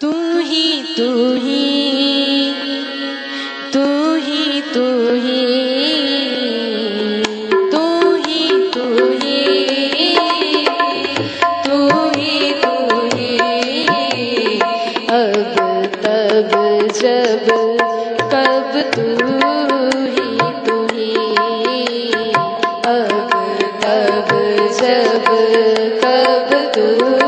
तू ही तू ही तू ही तू ही जब कब तू ही तू ही अब तब जब कब तू